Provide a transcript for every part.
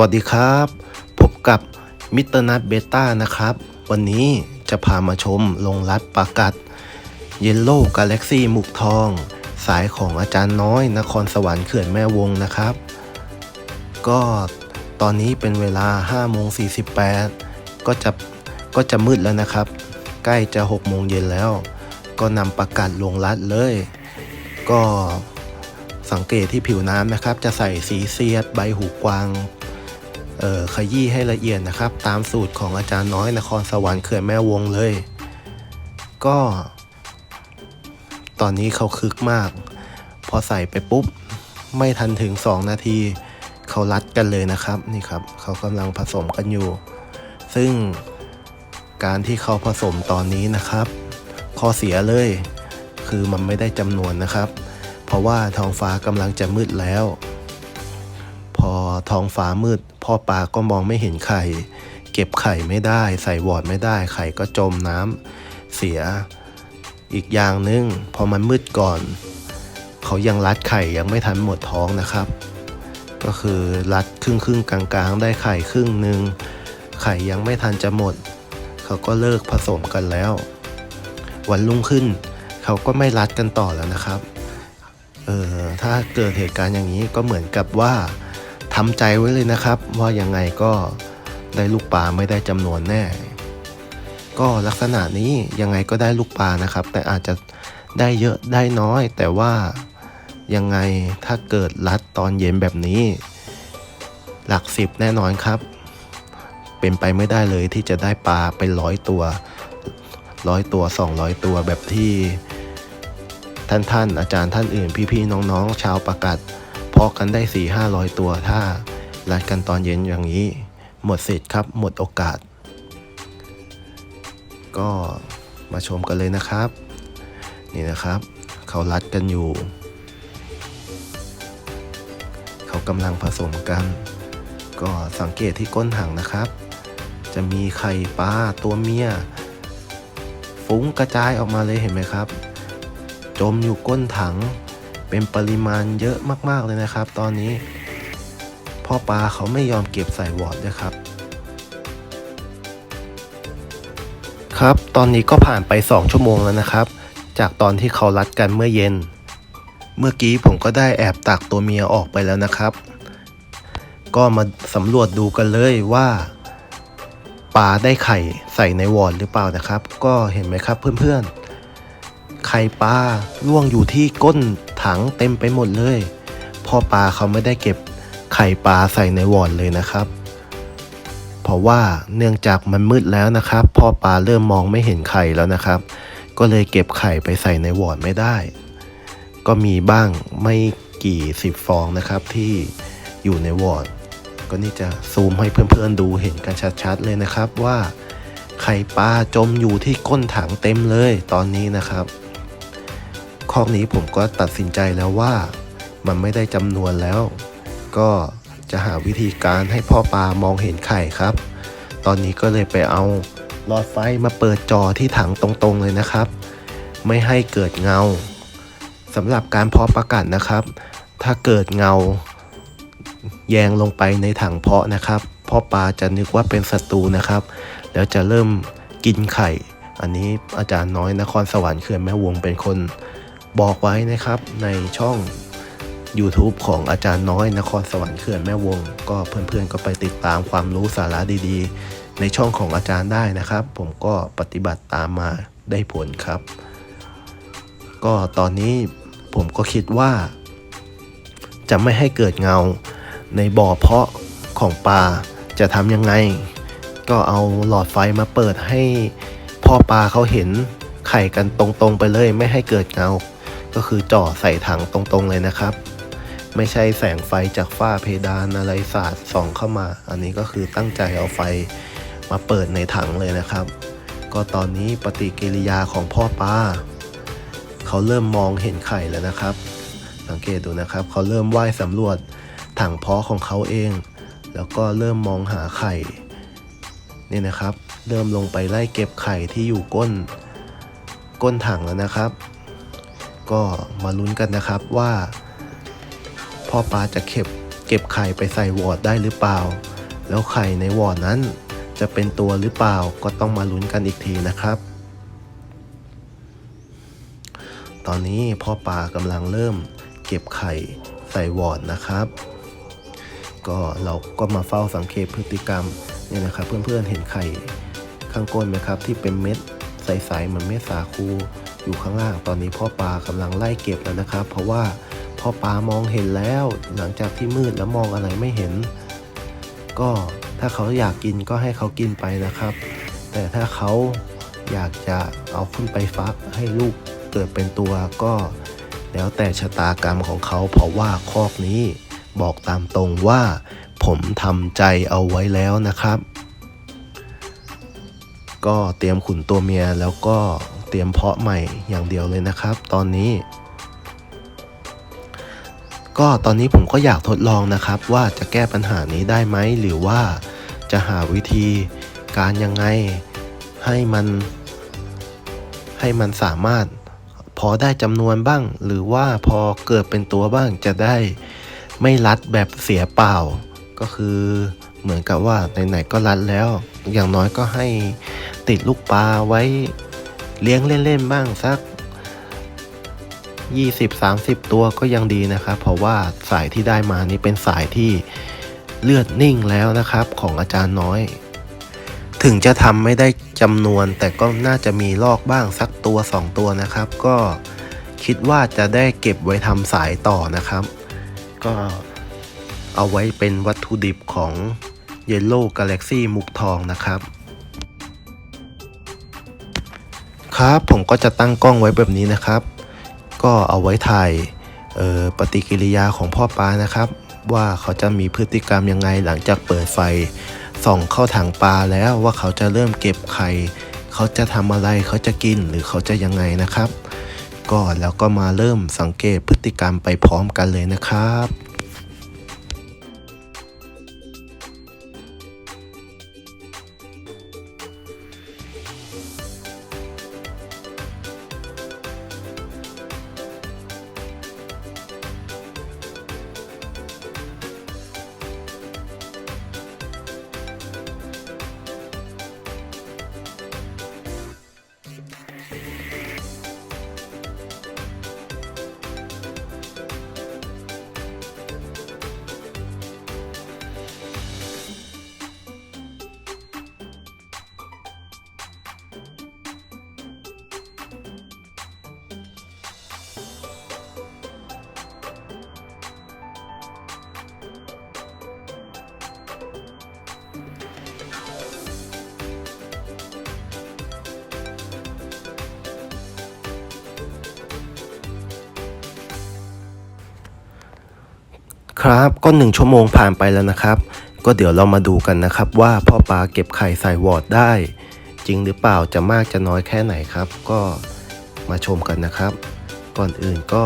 วัสดีครับ พบกับมิเตอร์นัทเบต้านะครับ วันนี้จะพามาชมลงรัดปากัด เยลโล่กาแล็กซี่มุกทอง สายของอาจารย์น้อยนครสวรรค์เขื่อนแม่วงนะครับ ก็ตอนนี้เป็นเวลา5โมง48 ก็จะก็จะมืดแล้วนะครับ ใกล้จะ6โมงเย็นแล้ว ก็นำประกัดลงรัดเลย ก็สังเกตที่ผิวน้ำนะครับ จะใส่สีเสียดใบหูกวาง ขยี้ให้ละเอียดนะครับ ตามสูตรของอาจารย์น้อยนครสวรรค์เขื่อนแม่วงเลย ก็ ตอนนี้เขาคึกมาก พอใส่ไปปุ๊บ ไม่ทันถึง 2 นาที เขารัดกันเลยนะครับนี่ครับ เขากำลังผสมกันอยู่ ซึ่งการที่เขาผสมตอนนี้นะครับ ข้อเสียเลย คือมันไม่ได้จำนวนนะครับ เพราะว่าท้องฟ้ากำลังจะมืดแล้ว ท้องฟ้ามืด พ่อปลาก็มองไม่เห็นไข่ เก็บไข่ไม่ได้ ใส่วอดไม่ได้ ไข่ก็จมน้ำเสีย อีกอย่างหนึง พอมันมืดก่อน เขายังรัดไข่ยังไม่ทันหมดท้องนะครับ ก็คือรัดครึ่งครึ่งกลางๆ ได้ไข่ครึ่งหนึ่งไข่ยังไม่ทันจะหมด เขาก็เลิกผสมกันแล้ว วันรุ่งขึ้น เขาก็ไม่รัดกันต่อแล้วนะครับเออถ้าเกิดเหตุการณ์อย่างนี้ก็เหมือนกับว่า ทำใจไว้เลยนะครับ ว่ายังไงก็ได้ลูกปลาไม่ได้จำนวนแน่ ก็ลักษณะนี้ยังไงก็ได้ลูกปลานะครับ แต่อาจจะได้เยอะได้น้อย แต่ว่ายังไงถ้าเกิดรัดตอนเย็นแบบนี้ หลักสิบแน่นอนครับ เป็นไปไม่ได้เลยที่จะได้ปลาเป็นร้อยตัวร้อยตัว 200 ตัวแบบที่ท่านท่านอาจารย์ท่านอื่น พี่ๆน้องๆ ชาวประกั ดพอกันได้4 5 0 0ตัวถ้ารัดกันตอนเย็นอย่างนี้ หมดสิทธิ์ครับ หมดโอกาส ก็มาชมกันเลยนะครับ นี่นะครับ เขารัดกันอยู่ เขากำลังผสมกัน ก็สังเกตที่ก้นถังนะครับ จะมีไข่ปลาตัวเมียฟุ้งกระจายออกมาเลยเห็นไหมครับ จมอยู่ก้นถัง เป็นปริมาณเยอะมากๆเลยนะครับ ตอนนี้พ่อปลาเขาไม่ยอมเก็บใส่วอร์ดด้วยครับ ครับ ตอนนี้ก็ผ่านไป 2 ชั่วโมงแล้วนะครับ จากตอนที่เขารัดกันเมื่อเย็น เมื่อกี้ผมก็ได้แอบตักตัวเมียออกไปแล้วนะครับ ก็มาสำรวจดูกันเลยว่าปลาได้ไข่ใส่ในวอร์ดหรือเปล่านะครับ ก็เห็นไหมครับเพื่อนๆไข่ปลาล่วงอยู่ที่ก้น ถังเต็มไปหมดเลย พ่อปลาเขาไม่ได้เก็บไข่ปลาใส่ในวอร์ดเลยนะครับ เพราะว่าเนื่องจากมันมืดแล้วนะครับ พ่อปลาเริ่มมองไม่เห็นไข่แล้วนะครับ ก็เลยเก็บไข่ไปใส่ในวอร์ดไม่ได้ ก็มีบ้างไม่กี่สิบฟองนะครับที่อยู่ในวอร์ดก็นี่จะซูมให้เพื่อนๆดูเห็นกันชัดๆเลยนะครับว่าไข่ปลาจมอยู่ที่ก้นถังเต็มเลยตอนนี้นะครับ ข้อนี้ผมก็ตัดสินใจแล้วว่า มันไม่ได้จำนวนแล้ว ก็จะหาวิธีการให้พ่อปลามองเห็นไข่ครับ ตอนนี้ก็เลยไปเอาหลอดไฟมาเปิดจอที่ถังตรงๆเลยนะครับ ไม่ให้เกิดเงาสำหรับการเพาะประกัดนะครับ ถ้าเกิดเงา แยงลงไปในถังเพาะนะครับพ่อปลาจะนึกว่าเป็นศัตรูนะครับ แล้วจะเริ่มกินไข่ อันนี้อาจารย์น้อยนครสวรรค์เขื่อนแม่วงเป็นคน บอกไว้นะครับในช่อง YouTube ของอาจารย์น้อยนครสวรรค์เขื่อนแม่วง ก็เพื่อนๆก็ไปติดตามความรู้สาระดีๆ ในช่องของอาจารย์ได้นะครับ ผมก็ปฏิบัติตามมาได้ผลครับ ก็ตอนนี้ผมก็คิดว่า จะไม่ให้เกิดเงาในบ่อเพาะของปลาจะทำยังไง ก็เอาหลอดไฟมาเปิดให้พ่อปลาเขาเห็นไข่กันตรงๆไปเลยไม่ให้เกิดเงา ก็คือจ่อใส่ถังตรงๆเลยนะครับ ไม่ใช่แสงไฟจากฝ้าเพดานอะไรสาดส่องเข้ามา อันนี้ก็คือตั้งใจเอาไฟมาเปิดในถังเลยนะครับ ก็ตอนนี้ปฏิกิริยาของพ่อปลาเขาเริ่มมองเห็นไข่แล้วนะครับ สังเกตดูนะครับ เขาเริ่มว่ายสำรวจถังเพาะของเขาเอง แล้วก็เริ่มมองหาไข่นี่นะครับ เริ่มลงไปไล่เก็บไข่ที่อยู่ก้น ก้นถังแล้วนะครับ ก็มาลุ้นกันนะครับว่าพ่อปลาจะเก็บเก็บไข่ไปใส่วอร์ดได้หรือเปล่า แล้วไข่ในวอร์ดนั้นจะเป็นตัวหรือเปล่าก็ต้องมาลุ้นกันอีกทีนะครับ ตอนนี้พ่อปลากำลังเริ่มเก็บไข่ใส่วอร์ดนะครับ ก็เราก็มาเฝ้าสังเกตพฤติกรรมเนี่ยนะครับ เพื่อนๆเห็นไข่ข้างก้นไหมครับ ที่เป็นเม็ดใสๆเหมือนเม็ดสาคู อยู่ข้างล่าง ตอนนี้พ่อปลากำลังไล่เก็บแล้วนะครับ เพราะว่าพ่อปลามองเห็นแล้ว หลังจากที่มืดแล้วมองอะไรไม่เห็น ก็ถ้าเขาอยากกินก็ให้เขากินไปนะครับ แต่ถ้าเขาอยากจะเอาขึ้นไปฟักให้ลูกเกิดเป็นตัวก็แล้วแต่ชะตากรรมของเขาเพราะว่าคอกนี้บอกตามตรงว่าผมทำใจเอาไว้แล้วนะครับ ก็เตรียมขุนตัวเมียแล้วก็ เตรียมเพาะใหม่อย่างเดียวเลยนะครับ ตอนนี้ ก็ตอนนี้ผมก็อยากทดลองนะครับ ว่าจะแก้ปัญหานี้ได้ไหมหรือว่าจะหาวิธีการยังไงให้มัน ให้มันสามารถพอได้จำนวนบ้าง หรือว่าพอเกิดเป็นตัวบ้างจะได้ไม่รัดแบบเสียเปล่า ก็คือเหมือนกับว่าไหนๆก็รัดแล้ว อย่างน้อยก็ให้ติดลูกปลาไว้ เลี้ยงเล่นๆบ้างสัก 20-30 ตัวก็ยังดีนะครับ เพราะว่าสายที่ได้มานี้เป็นสายที่เลือดนิ่งแล้วนะครับของอาจารย์น้อย ถึงจะทำไม่ได้จำนวนแต่ก็น่าจะมีลอกบ้างสักตัว 2 ตัวนะครับ ก็คิดว่าจะได้เก็บไว้ทำสายต่อนะครับ ก็เอาไว้เป็นวัตถุดิบของ Yellow Galaxy มุกทองนะครับ ครับ ผมก็จะตั้งกล้องไว้แบบนี้นะครับ ก็เอาไว้ถ่ายปฏิกิริยาของพ่อปลานะครับ ว่าเขาจะมีพฤติกรรมยังไงหลังจากเปิดไฟส่องเข้าถังปลาแล้วว่าเขาจะเริ่มเก็บไข่เขาจะทำอะไรเขาจะกินหรือเขาจะยังไงนะครับ ก็แล้วก็มาเริ่มสังเกตพฤติกรรมไปพร้อมกันเลยนะครับ ครับก็หนึ่งชั่วโมงผ่านไปแล้วนะครับ ก็เดี๋ยวเรามาดูกันนะครับ ว่าพ่อปลาเก็บไข่ใส่วอร์ดได้ จริงหรือเปล่าจะมากจะน้อยแค่ไหนครับ ก็มาชมกันนะครับ ก่อนอื่นก็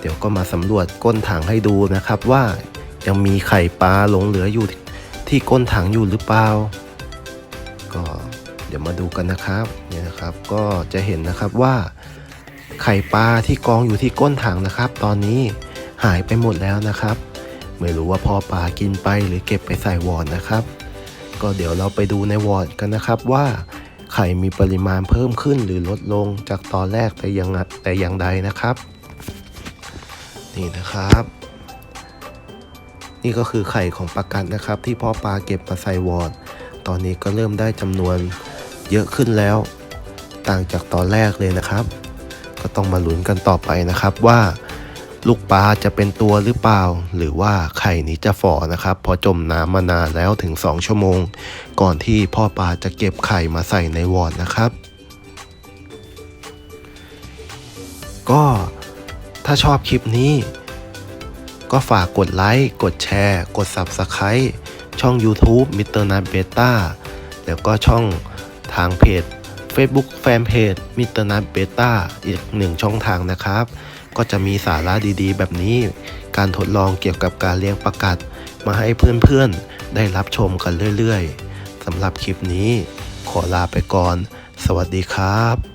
เดี๋ยวก็มาสำรวจก้นถังให้ดูนะครับ ว่ายังมีไข่ปลาหลงเหลืออยู่ที่ก้นถังอยู่หรือเปล่า ก็เดี๋ยวมาดูกันนะครับเนี่ยนะครับก็จะเห็นนะครับว่าไข่ปลาที่กองอยู่ที่ก้นถังนะครับ ตอนนี้ หายไปหมดแล้วนะครับ ไม่รู้ว่าพ่อปลากินไปหรือเก็บไปใส่วอร์ดนะครับ ก็เดี๋ยวเราไปดูในวอร์ดกันนะครับว่าไข่มีปริมาณเพิ่มขึ้นหรือลดลงจากตอนแรกแต่ยังแต่อย่างใดนะครับ นี่นะครับ นี่ก็คือไข่ของปลากัดนะครับ ที่พ่อปลาเก็บมาใส่วอร์ดตอนนี้ก็เริ่มได้จำนวนเยอะขึ้นแล้ว ต่างจากตอนแรกเลยนะครับ ก็ต้องมาลุ้นกันต่อไปนะครับว่า ลูกปลาจะเป็นตัวหรือเปล่า หรือว่าไข่นี้จะฝ่อนะครับเพอจมน้ำมานานแล้วถึง 2 ชั่วโมง ก่อนที่พ่อปลาจะเก็บไข่มาใส่ในวอร์ดนะครับ ก็ถ้าชอบคลิปนี้ ก็ฝากกดไลค์ กดแชร์ กด Subscribe ช่อง YouTube m r n a t Beta แล้วก็ช่องทางเพจ Facebook Fanpage m r n a t Beta อีกหนึ่งช่องทางนะครับ ก็จะมีสาระดีๆ แบบนี้ การทดลองเกี่ยวกับการเลี้ยงประกัด มาให้เพื่อนๆ ได้รับชมกันเรื่อยๆสำหรับคลิปนี้ ขอลาไปก่อน สวัสดีครับ